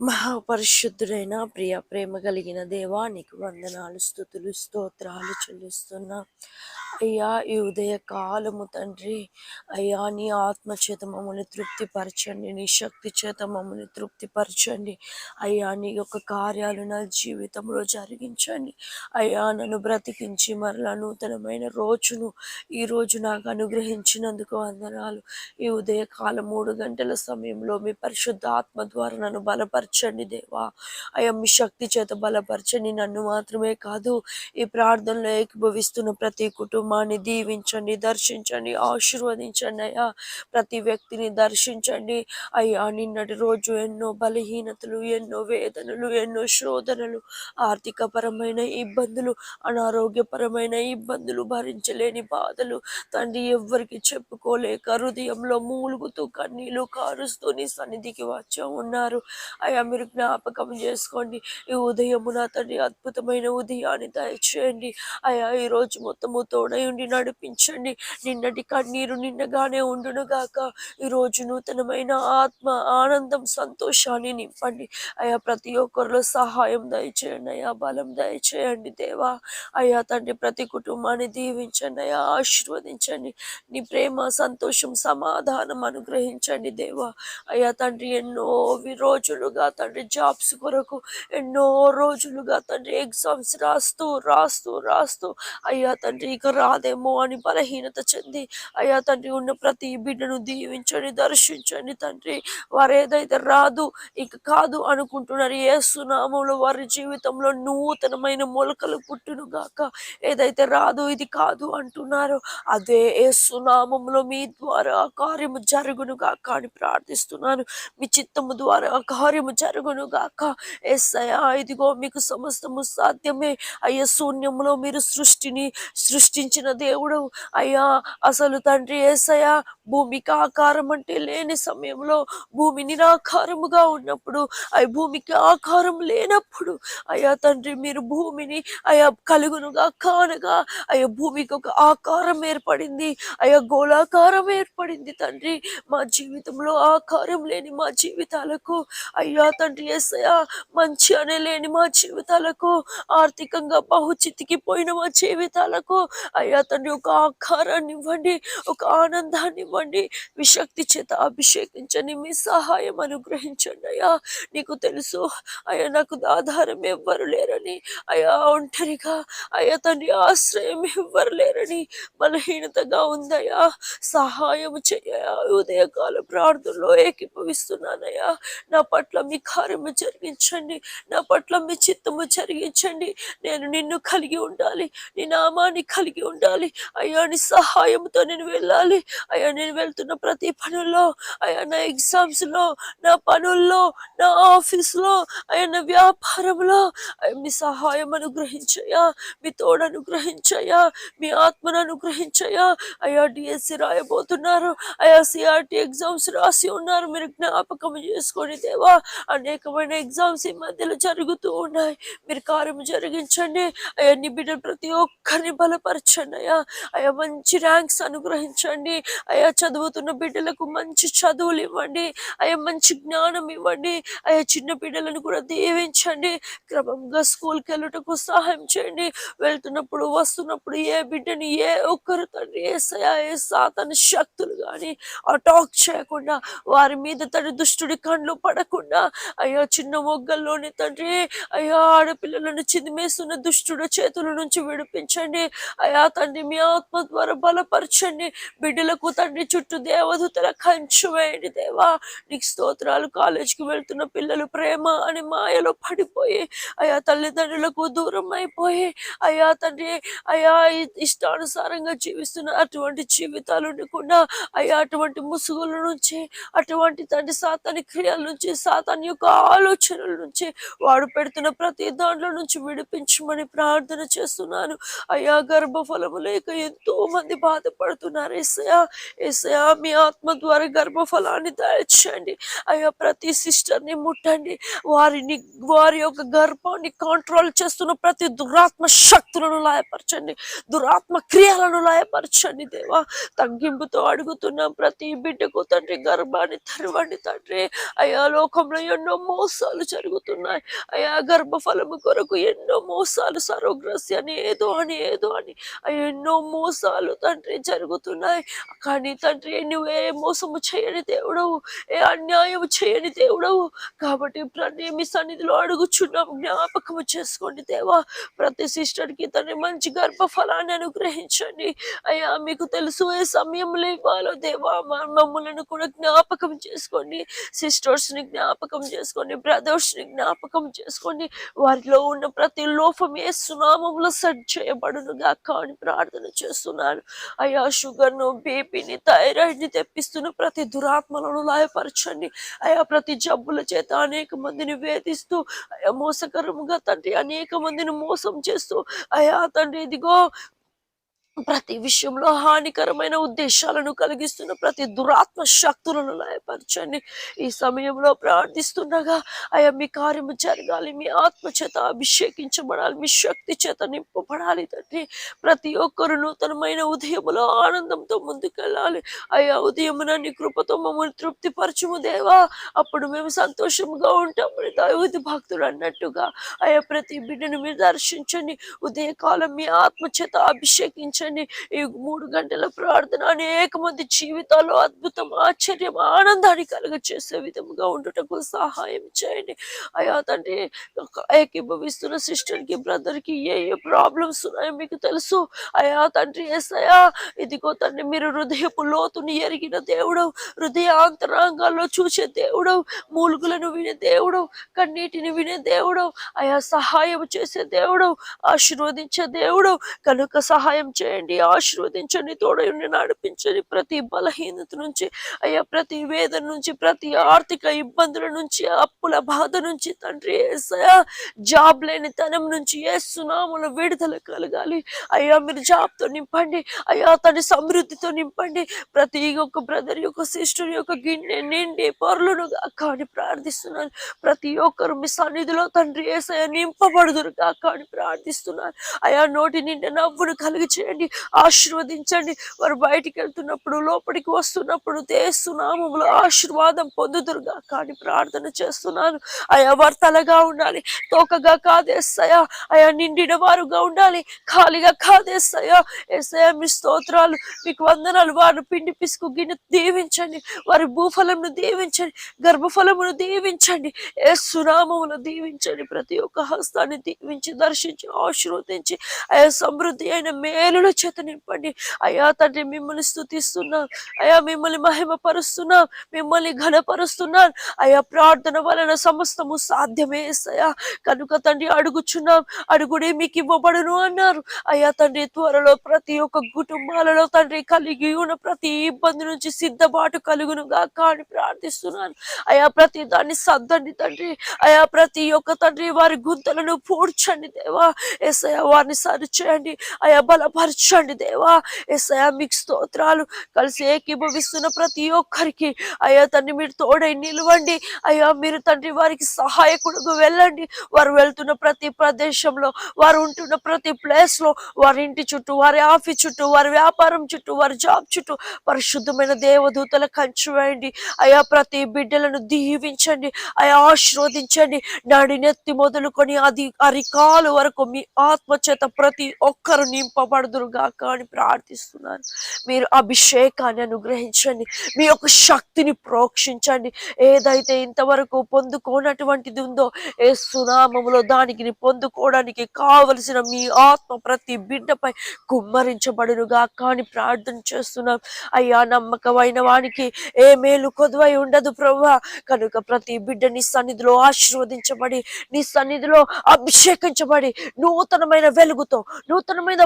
మహాపరిశుద్ధుడైన ప్రియ ప్రేమ కలిగిన దేవా నీకు వందనాలు స్థుతులు స్తోత్రాలు చెల్లిస్తున్నా. అయ్యా ఈ ఉదయ కాలము తండ్రి అయ్యా నీ ఆత్మ చేత మమ్మల్ని తృప్తిపరచండి నీ శక్తి చేత మమ్మల్ని తృప్తిపరచండి. అయ్యా నీ యొక్క కార్యాలు నా జీవితంలో జరిగించండి. అయ్యా నన్ను బ్రతికించి మరలా నూతనమైన రోజును ఈ రోజు నాకు అనుగ్రహించినందుకు వందనాలు. ఈ ఉదయ కాలం మూడు గంటల సమయంలో మీ పరిశుద్ధ ఆత్మ ద్వారా నన్ను బలపరచండి దేవా. అయ్యా మీ శక్తి చేత బలపరచండి. నన్ను మాత్రమే కాదు ఈ ప్రార్థనలో ఏకీభవిస్తున్న ప్రతి కుటుంబాన్ని దీవించండి దర్శించండి ఆశీర్వదించండి అయ్యా. ప్రతి వ్యక్తిని దర్శించండి. అయ్యా నిన్నటి రోజు ఎన్నో బలహీనతలు ఎన్నో వేదనలు ఎన్నో శోధనలు ఆర్థికపరమైన ఇబ్బందులు అనారోగ్యపరమైన ఇబ్బందులు భరించలేని బాధలు. తండ్రి ఎవ్వరికి చెప్పుకోలేక హృదయంలో మూలుగుతూ కన్నీళ్ళు కారుస్తూ నీ సన్నిధికి వచ్చా ఉన్నారు. అయ్యా మీరు జ్ఞాపకం చేసుకోండి. ఈ ఉదయము నా తండ్రి అద్భుతమైన ఉదయాన్ని దయచేయండి. అయ్యా ఈ రోజు మొత్తము తోడై ఉండి నడిపించండి. నిన్నటి కన్నీరు నిన్నగానే ఉండును గాక. ఈ రోజు నూతనమైన ఆత్మ ఆనందం సంతోషాన్ని నింపండి. అయ్యా ప్రతి ఒక్కరిలో సహాయం దయచేయండి. అయ్యా బలం దయచేయండి దేవా. అయ్యా తండ్రి ప్రతి కుటుంబాన్ని దీవించండి. అయ్యా ఆశీర్వదించండి. నీ ప్రేమ సంతోషం సమాధానం అనుగ్రహించండి దేవా. అయ్యా తండ్రి ఎన్నో వి- రోజులుగా తండ్రి జాబ్స్ కొరకు ఎన్నో రోజులుగా తండ్రి ఎగ్జామ్స్ రాస్తూ రాస్తూ రాస్తూ అయ్యా తండ్రి ఇక రాదేమో అని బలహీనత చెంది అయ్యా తండ్రి ఉన్న ప్రతి బిడ్డను దీవించండి దర్శించండి తండ్రి. వారు ఏదైతే రాదు ఇక కాదు అనుకుంటున్నారు ఏ సునామంలో వారి జీవితంలో నూతనమైన మొలకలు పుట్టును గాక. ఏదైతే రాదు ఇది కాదు అంటున్నారో అదే ఏ సునామంలో మీ ద్వారా ఆ కార్యము జరుగునుగా కానీ అని ప్రార్థిస్తున్నాను. మీ చిత్తము ద్వారా కార్యము జరుగును గాక ఎస్ఐయా ఇదిగో మీకు సమస్తము సాధ్యమే. అయ్యా శూన్యంలో మీరు సృష్టిని సృష్టించిన దేవుడు. అయ్యా అసలు తండ్రి ఏసయ్యా భూమికి ఆకారం అంటే లేని సమయంలో భూమి నిరాకారముగా ఉన్నప్పుడు అయ్యి భూమికి ఆకారం లేనప్పుడు అయ్యా తండ్రి మీరు భూమిని అయ్యా కలుగునుగా కానగా అయ్యా భూమికి ఒక ఆకారం ఏర్పడింది. అయ్యా గోళాకారం ఏర్పడింది తండ్రి. మా జీవితంలో ఆకారం లేని మా జీవితాలకు అయ్యా తండ్రి ఏసయ్యా మంచి అనే లేని మా జీవితాలకు ఆర్థికంగా బహుచితికి పోయిన మా జీవితాలకు. అయ్యా తండ్రి ఒక ఆకారాన్ని ఇవ్వండి ఒక ఆనందాన్ని ఇవ్వండి విశక్తి చేత అభిషేకించండి మీ సహాయం అనుగ్రహించండి అయ్యా. నీకు తెలుసు అయ్యా నాకు ఆధారం ఎవ్వరు లేరని అయ్యా ఒంటరిగా అయ్యా తండ్రి ఆశ్రయం ఎవ్వరు లేరని బలహీనతగా ఉందయ్యా. సహాయం చేయ ఉదయకాల ప్రార్థనలో ఏకీభవిస్తున్నానయ్యా. నా పట్ల మీ కార్యము జరిగించండి. నా పట్ల మీ చిత్తము జరిగించండి. నేను నిన్ను కలిగి ఉండాలి. నీ నామాన్ని కలిగి ఉండాలి. అయ్యా నీ సహాయంతో నేను వెళ్ళాలి. అయ్యా నేను వెళ్తున్న ప్రతి పనుల్లో అయ్యా నా ఎగ్జామ్స్లో నా పనుల్లో నా ఆఫీస్లో అయ్యా నా వ్యాపారంలో అయ్యా మీ సహాయం అనుగ్రహించయ్యా. మీ తోడు అనుగ్రహించయ్యా. మీ ఆత్మను అనుగ్రహించయ్యా. అయ్యా డిఎస్సి రాయబోతున్నారు. అయ్యా సిఆర్టీ ఎగ్జామ్స్ రాసి ఉన్నారు. మీరు జ్ఞాపకం చేసుకొని దేవా అనేకమైన ఎగ్జామ్స్ ఈ మధ్యలో జరుగుతూ ఉన్నాయి. మీరు కార్యం జరిగించండి. అవన్నీ బిడ్డలు ప్రతి ఒక్కరిని బలపరచండి అయ్యా. అయ్యా మంచి ర్యాంక్స్ అనుగ్రహించండి. అయ్యా చదువుతున్న బిడ్డలకు మంచి చదువులు ఇవ్వండి. అయ్యా మంచి జ్ఞానం ఇవ్వండి. అయ్యా చిన్న బిడ్డలను కూడా దీవించండి. క్రమంగా స్కూల్కి వెళ్ళటకు సహాయం చేయండి. వెళ్తున్నప్పుడు వస్తున్నప్పుడు ఏ బిడ్డని ఏ ఒక్కరు తండ్రి ఏ సయా ఏ సాతన శక్తులు కానీ అటాక్ చేయకుండా వారి మీద తడి దుష్టుడి కండ్లు పడకుండా అయ్యా చిన్న మొగ్గల్లోని తండ్రి అయ్యా ఆడపిల్లలను చిదిమేస్తున్న దుష్టుడు చేతుల నుంచి విడిపించండి. అయ్యా తండ్రి మీ ఆత్మ ద్వారా బలపరచండి. బిడ్డలకు తండ్రి చుట్టూ దేవదూతల కంచు వేయండి దేవా. నీకు స్తోత్రాలు. కాలేజీకి వెళ్తున్న పిల్లలు ప్రేమ అని మాయలో పడిపోయి అయ్యా తల్లిదండ్రులకు దూరం అయిపోయి అయ్యా తండ్రి అయ్యా ఇష్టానుసారంగా జీవిస్తున్న అటువంటి జీవితాలు ఉండకుండా అయ్యా అటువంటి ముసుగుల నుంచి అటువంటి తండ్రి సాతాని క్రియల నుంచి సాతాని యొక్క ఆలోచనల నుంచి వాడు పెడుతున్న ప్రతి దాంట్లో నుంచి విడిపించమని ప్రార్థన చేస్తున్నాను. అయ్యా గర్భఫలము లేక ఎంతో మంది బాధపడుతున్నారు. ఏసయా ఏసయా మీ ఆత్మ ద్వారా గర్భఫలాన్ని దయచేయండి. అయ్యా ప్రతి సిస్టర్ని ముట్టండి. వారిని వారి యొక్క గర్భాన్ని కంట్రోల్ చేస్తున్న ప్రతి దురాత్మ శక్తులను లాయపరచండి. దురాత్మ క్రియలను లాయపరచండి దేవా. తగ్గింపుతో అడుగుతున్న ప్రతి బిడ్డకు తండ్రి గర్భాన్ని తెరవండి తండ్రి. అయ్యా లోకంలో ఎన్నో మోసాలు జరుగుతున్నాయి. అయ్యా గర్భఫలము కొరకు ఎన్నో మోసాలు సరోగ్రస్య అని ఏదో అని ఏదో అని. ఎన్నో మోసాలు తండ్రి జరుగుతున్నాయి. కానీ తండ్రి నువ్వే మోసము చేయని దేవుడవు. ఏ అన్యాయము చేయని దేవుడవు. కాబట్టి ప్రతి మీ సన్నిధిలో అడుగుచున్నాం జ్ఞాపకము చేసుకోండి దేవా. ప్రతి సిస్టర్కి తండ్రి మంచి గర్భఫలాన్ని అనుగ్రహించండి. అయ్యా మీకు తెలుసు ఏ సమయంలో ఇవ్వాలో దేవా. మా- మమ్మల్ని కూడా జ్ఞాపకం చేసుకోండి. సిస్టర్స్ని జ్ఞాపకం చేసుకోండి బ్రదర్స్ని జ్ఞాపకం చేసుకోండి వారిలో ఉన్న ప్రతి లోపం ఏ సునామంలో సెట్ చేయబడును గాక అని ప్రార్థన చేస్తున్నాను అయ్యా షుగర్ను బీపీని థైరాయిడ్ని తెప్పిస్తున్న ప్రతి దురాత్మలను లాయపరచండి. అయ్యా ప్రతి జబ్బుల చేత అనేక మందిని వేధిస్తూ అయా మోసకరముగా తండ్రి అనేక మందిని మోసం చేస్తూ అయా తండ్రి ఇదిగో ప్రతి విషయంలో హానికరమైన ఉద్దేశాలను కలిగిస్తున్న ప్రతి దురాత్మ శక్తులను లయపరచండి. ఈ సమయంలో ప్రార్థిస్తుండగా అయ్యా మీ కార్యము జరగాలి. మీ ఆత్మ చేత అభిషేకించబడాలి. మీ శక్తి చేత నింపబడాలి తండ్రి. ప్రతి ఒక్కరు నూతనమైన ఉదయములో ఆనందంతో ముందుకెళ్ళాలి. అయ్యా ఉదయమున నీ కృపతో మమ్మల్ని తృప్తిపరచుము దేవా. అప్పుడు మేము సంతోషంగా ఉంటామని దైవది భక్తుడు అన్నట్టుగా. అయ్యా ప్రతి బిడ్డను మీరు దర్శించండి. ఉదయకాలం మీ ఆత్మ చేత అభిషేకించండి. ఈ మూడు గంటల ప్రార్థన అనేక మంది జీవితాల్లో అద్భుతం ఆశ్చర్యం ఆనందాన్ని కలుగ చేసే విధంగా ఉండటకు సహాయం చేయండి. అయ్యా తండ్రి ఏకీభవిస్తున్న సిస్టర్కి కి బ్రదర్కి ఏ ఏ ప్రాబ్లమ్స్ ఉన్నాయో మీకు తెలుసు. అయ్యా తండ్రి ఎస్ ఇదిగో తండ్రి మీరు హృదయపు లోతుని ఎరిగిన దేవుడవు. హృదయ అంతరాంగాల్లో చూసే దేవుడవు. మూలుగులను వినే దేవుడవు. కన్నీటిని వినే దేవుడవు. అయా సహాయం చేసే దేవుడవు. ఆశీర్వదించే దేవుడవు. కనుక సహాయం చేయండి ఆశీర్వదించండి తోడయుండి నడిపించండి. ప్రతి బలహీనత నుంచి అయ్యా ప్రతి వేదన నుంచి ప్రతి ఆర్థిక ఇబ్బందుల నుంచి అప్పుల బాధ నుంచి తండ్రి ఏసయా జాబ్ లేని తనం నుంచి ఏసునాముల విడుదల కలగాలి. అయ్యా మీరు జాబ్తో నింపండి. అయ్యా తన సమృద్ధితో నింపండి. ప్రతి ఒక్క బ్రదర్ యొక్క సిస్టర్ యొక్క గిన్నె నిండి పొరలను కాని ప్రార్థిస్తున్నాను. ప్రతి ఒక్కరు మీ సన్నిధిలో తండ్రి ఏసయ నింపబడుదురు కాని ప్రార్థిస్తున్నాను అయా నోటి నిండా నవ్వును కలిగి చేయండి. ఆశీర్వదించండి. వారు బయటికి వెళ్తున్నప్పుడు లోపలికి వస్తున్నప్పుడు దేశనామములో ఆశీర్వాదం పొందుదురుగా. కానీ ప్రార్థన చేస్తున్నాను అయా వారు తలగా ఉండాలి. తోకగా కాదేస్తాయా అయా నిండిన వారుగా ఉండాలి. ఖాళీగా కాదేస్తాయా ఏసయా మీ స్తోత్రాలు మీకు వందనాలు. వారు పిండి పిసుకు గిన్నె దీవించండి. వారి భూఫలమును దీవించండి. గర్భఫలమును దీవించండి. ఏ సునామమును దీవించండి. ప్రతి ఒక్క హస్తాన్ని దీవించి దర్శించి ఆశీర్వదించి ఆయా సమృద్ధి అయిన మేలుల చేత నింపండి. అయ్యా తండ్రి మిమ్మల్ని స్థుతిస్తున్నాం అయ్యా మిమ్మల్ని మహిమపరుస్తున్నాం. మిమ్మల్ని ఘనపరుస్తున్నాం. అయ్యా ప్రార్థన వలన సమస్తము సాధ్యమే అయ్యా కనుక తండ్రి అడుగుచున్నాం. అడుగుడే మీకు ఇవ్వబడును అన్నారు. అయ్యా తండ్రి త్వరలో ప్రతి ఒక్క కుటుంబాలలో తండ్రి కలిగి ఉన్న ప్రతి ఇబ్బంది నుంచి సిద్ధపాటు కలుగును గాక అని ప్రార్థిస్తున్నాను. అయా ప్రతి దాన్ని సర్దండి తండ్రి. అయా ప్రతి ఒక్క తండ్రి వారి గుంతలను పూడ్చండి దేవా. ఎస్ఐ వారిని సరిచేయండి. అయా తీర్చండి దేవా. ఎస్ఐ మీకు స్తోత్రాలు. కలిసి ఏకీభవిస్తున్న ప్రతి ఒక్కరికి. అయ్యా తండ్రి మీరు తోడై నిలవండి. అయ్యా మీరు తండ్రి వారికి సహాయకుడుకు వెళ్ళండి. వారు వెళ్తున్న ప్రతి ప్రదేశంలో వారు ఉంటున్న ప్రతి ప్లేస్లో వారి ఇంటి చుట్టూ వారి ఆఫీస్ చుట్టూ వారి వ్యాపారం చుట్టూ వారి జాబ్ చుట్టూ పరిశుద్ధమైన దేవదూతల కంచు వేయండి. అయా ప్రతి బిడ్డలను దీవించండి. అయా ఆశీర్వదించండి. నడినెత్తి మొదలుకొని అది అరికాలు వరకు మీ ఆత్మ చేత ప్రతి ఒక్కరు నింపబడుదురు. గాక అని ప్రార్థిస్తున్నాను మీరు అభిషేకాన్ని అనుగ్రహించండి. మీ యొక్క శక్తిని ప్రోక్షించండి. ఏదైతే ఇంతవరకు పొందుకోనటువంటిది ఉందో ఏ సునామములో దానికి పొందుకోవడానికి కావలసిన మీ ఆత్మ ప్రతి బిడ్డపై కుమ్మరించబడునుగా కానీ ప్రార్థన చేస్తున్నాం. అయ్యా నమ్మకమైన వానికి ఏ మేలు కొదువై ఉండదు ప్రభా కనుక ప్రతి బిడ్డ నీ సన్నిధిలో ఆశీర్వదించబడి నీ సన్నిధిలో అభిషేకించబడి నూతనమైన వెలుగుతో నూతనమైన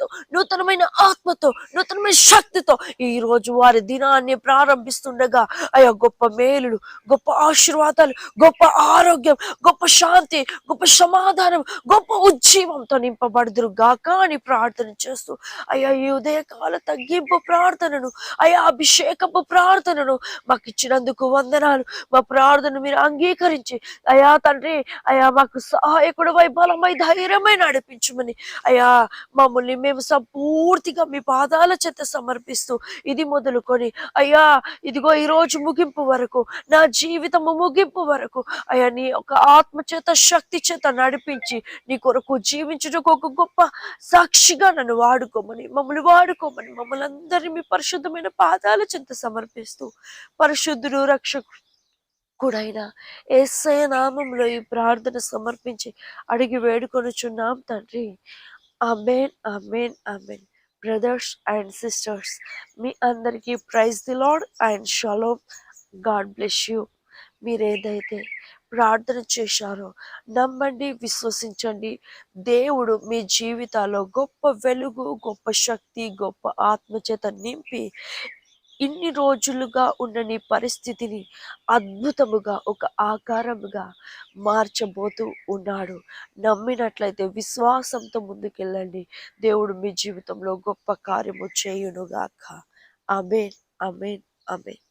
ప్రభావంతో నూతనమైన ఆత్మతో నూతనమైన శక్తితో ఈ రోజు వారి దినాన్ని ప్రారంభిస్తుండగా అయ్యా గొప్ప మేలులు గొప్ప ఆశీర్వాదాలు గొప్ప ఆరోగ్యం గొప్ప శాంతి గొప్ప సమాధానం గొప్ప ఉజ్జీవంతో నింపబడుదురు గాక అని ప్రార్థన చేస్తూ అయ్యా ఈ ఉదయకాల తగ్గింపు ప్రార్థనను అయ్యా అభిషేకపు ప్రార్థనను మాకు ఇచ్చినందుకు వందనాలు. మా ప్రార్థన మీరు అంగీకరించి అయ్యా తండ్రి అయ్యా మాకు సహాయకుడు వై బలమై ధైర్యమై నడిపించమని అయ్యా మమ్మల్ని మేము సంపూర్తిగా మీ పాదాల చెత్త సమర్పిస్తూ ఇది మొదలుకొని అయ్యా ఇదిగో ఈ రోజు ముగింపు వరకు నా జీవితము ముగింపు వరకు అయ్యా నీ ఒక ఆత్మ చేత శక్తి చేత నడిపించి నీ కొరకు జీవించుటకు ఒక గొప్ప సాక్షిగా నన్ను వాడుకోమని మమ్మల్ని వాడుకోమని మమ్మల్ని అందరినీ మీ పరిశుద్ధమైన పాదాల చెంత సమర్పిస్తూ పరిశుద్ధుడు రక్షకు కూడైన ఏసయ నామంలో ఈ ప్రార్థన సమర్పించి అడిగి వేడుకొనుచున్నాం తండ్రి. Amen amen amen brothers and sisters మీ అందరికీ praise the Lord and shalom God bless you మీరు ఏదైతే ప్రార్థన చేశారో నమ్మండి విశ్వసించండి. దేవుడు మీ జీవితాల్లో గొప్ప వెలుగు గొప్ప శక్తి గొప్ప ఆత్మచేత నింపి ఇన్ని రోజులుగా ఉన్న నీ పరిస్థితిని అద్భుతముగా ఒక ఆకారముగా మార్చబోతూ ఉన్నాడు. నమ్మినట్లయితే విశ్వాసంతో ముందుకెళ్ళండి. దేవుడు మీ జీవితంలో గొప్ప కార్యము చేయునుగాక. అమేన్ అమేన్ అమేన్